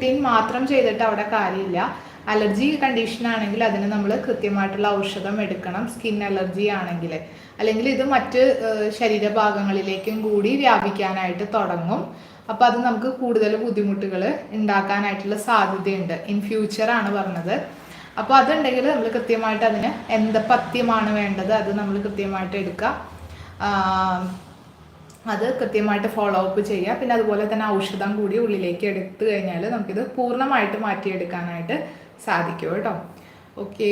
Routine മാത്രം ചെയ്തിട്ട് അവിടെ കാര്യമില്ല. അലർജി കണ്ടീഷൻ ആണെങ്കിൽ അതിന് നമ്മൾ കൃത്യമായിട്ടുള്ള ഔഷധം എടുക്കണം. സ്കിൻ അലർജി ആണെങ്കിൽ. അല്ലെങ്കിൽ ഇത് മറ്റ് ശരീരഭാഗങ്ങളിലേക്കും കൂടി വ്യാപിക്കാനായിട്ട് തുടങ്ങും. അപ്പോൾ അത് നമുക്ക് കൂടുതൽ ബുദ്ധിമുട്ടുകൾ ഉണ്ടാക്കാനായിട്ടുള്ള സാധ്യതയുണ്ട്. ഇൻ ഫ്യൂച്ചർ ആണ് പറഞ്ഞത്. അപ്പോൾ അതുണ്ടെങ്കിൽ നമ്മൾ കൃത്യമായിട്ട് അതിന് എന്ത് പഥ്യമാണ് വേണ്ടത് അത് നമ്മൾ കൃത്യമായിട്ട് എടുക്കുക. അത് കൃത്യമായിട്ട് ഫോളോ അപ്പ് ചെയ്യുക പിന്നെ അതുപോലെ തന്നെ ഔഷധം കൂടി ഉള്ളിലേക്ക് എടുത്തു കഴിഞ്ഞാൽ നമുക്കിത് പൂർണമായിട്ട് മാറ്റിയെടുക്കാനായിട്ട് സാധിക്കും കേട്ടോ. Okay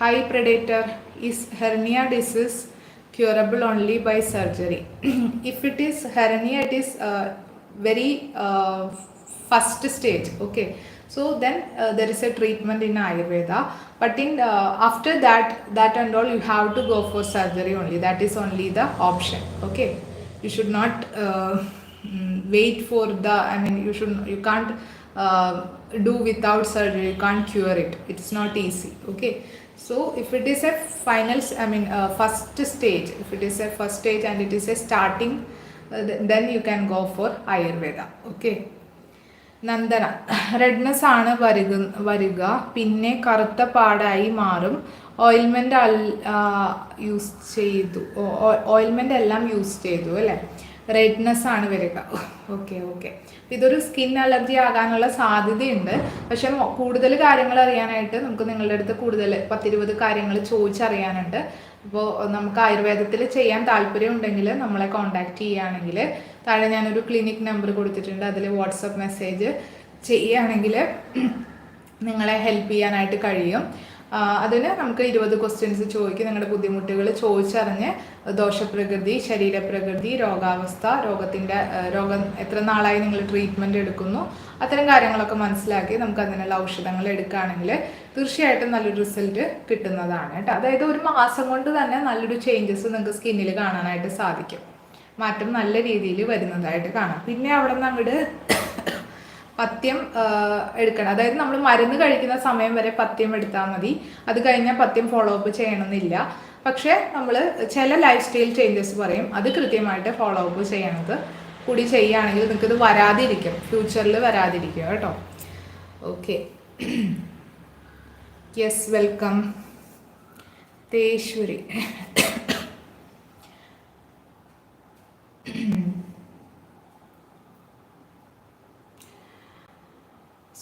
hi predator is hernia disease curable only by surgery if it is hernia it is very first stage okay uh, there is a treatment in ayurveda. But in uh, after that that and all you have to go for surgery only. That is only the option. Okay. you should not uh, mm, wait for the i mean you should you can't uh, do without surgery you can't cure it it's not easy okay so if it is a final s- i mean uh, first stage if it is a first stage and it is a starting uh, th- then you can go for ayurveda okay Nandana redness ആണ് വരുക വരിക പിന്നെ കറുത്ത പാടായി മാറും ഓയിൽമെന്റ് use ചെയ്തു. ഓയിൽമെന്റ് എല്ലാം use ചെയ്തു അല്ലേ? റെഡ്നെസ് ആണ് വരിക. ഓക്കെ ഓക്കെ ഇതൊരു സ്കിൻ അലർജി ആകാനുള്ള സാധ്യതയുണ്ട്. പക്ഷെ കൂടുതൽ കാര്യങ്ങൾ അറിയാനായിട്ട് നമുക്ക് നിങ്ങളുടെ അടുത്ത് കൂടുതൽ പത്തിരുപത് കാര്യങ്ങൾ ചോദിച്ചറിയാനുണ്ട്. അപ്പോൾ നമുക്ക് ആയുർവേദത്തിൽ ചെയ്യാൻ താല്പര്യം ഉണ്ടെങ്കിൽ നമ്മളെ കോൺടാക്റ്റ് ചെയ്യുകയാണെങ്കിൽ താഴെ ഞാനൊരു ക്ലിനിക് നമ്പർ കൊടുത്തിട്ടുണ്ട്. അതിൽ വാട്സപ്പ് മെസ്സേജ് ചെയ്യുകയാണെങ്കിൽ നിങ്ങളെ ഹെൽപ്പ് ചെയ്യാനായിട്ട് കഴിയും. അതിന് നമുക്ക് ഇരുപത് ക്വസ്റ്റ്യൻസ് ചോദിക്കും. നിങ്ങളുടെ ബുദ്ധിമുട്ടുകൾ ചോദിച്ചറിഞ്ഞ് ദോഷപ്രകൃതി ശരീരപ്രകൃതി രോഗാവസ്ഥ രോഗത്തിന്റെ രോഗം എത്ര നാളായി നിങ്ങൾ ട്രീറ്റ്മെന്റ് എടുക്കുന്നു അത്തരം കാര്യങ്ങളൊക്കെ മനസ്സിലാക്കി നമുക്ക് അതിനുള്ള ഔഷധങ്ങൾ എടുക്കുകയാണെങ്കിൽ തീർച്ചയായിട്ടും നല്ലൊരു റിസൾട്ട് കിട്ടുന്നതാണ് കേട്ടോ. അതായത് ഒരു മാസം കൊണ്ട് തന്നെ നല്ലൊരു ചേഞ്ചസ് നിങ്ങൾക്ക് സ്കിന്നിൽ കാണാനായിട്ട് സാധിക്കും. മാറ്റം നല്ല രീതിയിൽ വരുന്നതായിട്ട് കാണാം. പിന്നെ അവിടെ നിന്ന് അങ്ങോട്ട് പഥ്യം ആ, എടുക്കണം. അതായത് നമ്മൾ മരുന്ന് കഴിക്കുന്ന സമയം വരെ പത്യം എടുത്താൽ മതി. അത് കഴിഞ്ഞാൽ പത്യം ഫോളോ അപ്പ് ചെയ്യണമെന്നില്ല പക്ഷേ നമ്മൾ ചില ലൈഫ് സ്റ്റൈൽ ചേഞ്ചസ് പറയും. അത് കൃത്യമായിട്ട് ഫോളോ അപ്പ് ചെയ്യണത് കൂടി ചെയ്യുകയാണെങ്കിൽ ഇത് വരാതിരിക്കും. ഫ്യൂച്ചറിൽ വരാതിരിക്കും കേട്ടോ. Okay yes welcome Theshwari.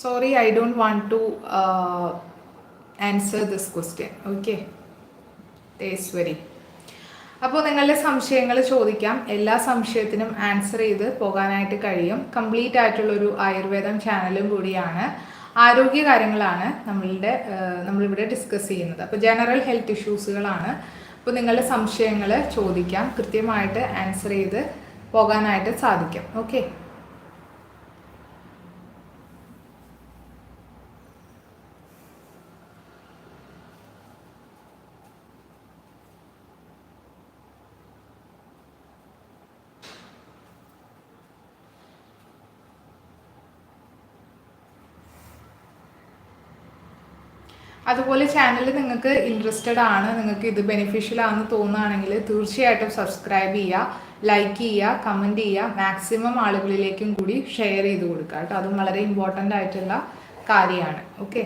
Sorry I don't want to answer this question okay Theshwari അപ്പോൾ നിങ്ങളുടെ സംശയങ്ങൾ ചോദിക്കാം. എല്ലാ സംശയത്തിനും ആൻസർ ചെയ്ത് പോകാനായിട്ട് കഴിയും. കംപ്ലീറ്റ് ആയിട്ടുള്ള ഒരു ആയുർവേദം ചാനലും കൂടിയാണ്. ആരോഗ്യ കാര്യങ്ങളാണ് നമ്മളുടെ നമ്മളിവിടെ ഡിസ്കസ് ചെയ്യുന്നത്. അപ്പോൾ ജനറൽ ഹെൽത്ത് ഇഷ്യൂസുകളാണ് അപ്പോൾ നിങ്ങളുടെ സംശയങ്ങൾ ചോദിക്കാം. കൃത്യമായിട്ട് ആൻസർ ചെയ്ത് പോകാനായിട്ട് സാധിക്കും. ഓക്കെ അതുപോലെ ചാനൽ നിങ്ങൾക്ക് ഇൻട്രസ്റ്റഡ് ആണ് നിങ്ങൾക്ക് ഇത് ബെനിഫിഷ്യൽ ആണെന്ന് തോന്നുകയാണെങ്കിൽ തീർച്ചയായിട്ടും സബ്സ്ക്രൈബ് ചെയ്യുക ലൈക്ക് ചെയ്യുക കമന്റ് ചെയ്യുക മാക്സിമം ആളുകളിലേക്കും കൂടി ഷെയർ ചെയ്ത് കൊടുക്കുക കേട്ടോ. അതും വളരെ ഇമ്പോർട്ടന്റ് ആയിട്ടുള്ള കാര്യമാണ്. ഓക്കെ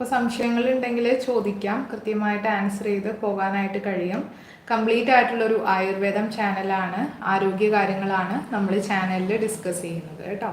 അപ്പോൾ സംശയങ്ങളുണ്ടെങ്കിൽ ചോദിക്കാം. കൃത്യമായിട്ട് ആൻസർ ചെയ്ത് പോകാനായിട്ട് കഴിയും. കംപ്ലീറ്റ് ആയിട്ടുള്ളൊരു ആയുർവേദം ചാനലാണ് ആരോഗ്യ കാര്യങ്ങളാണ് നമ്മൾ ചാനലിൽ ഡിസ്കസ് ചെയ്യുന്നത് കേട്ടോ.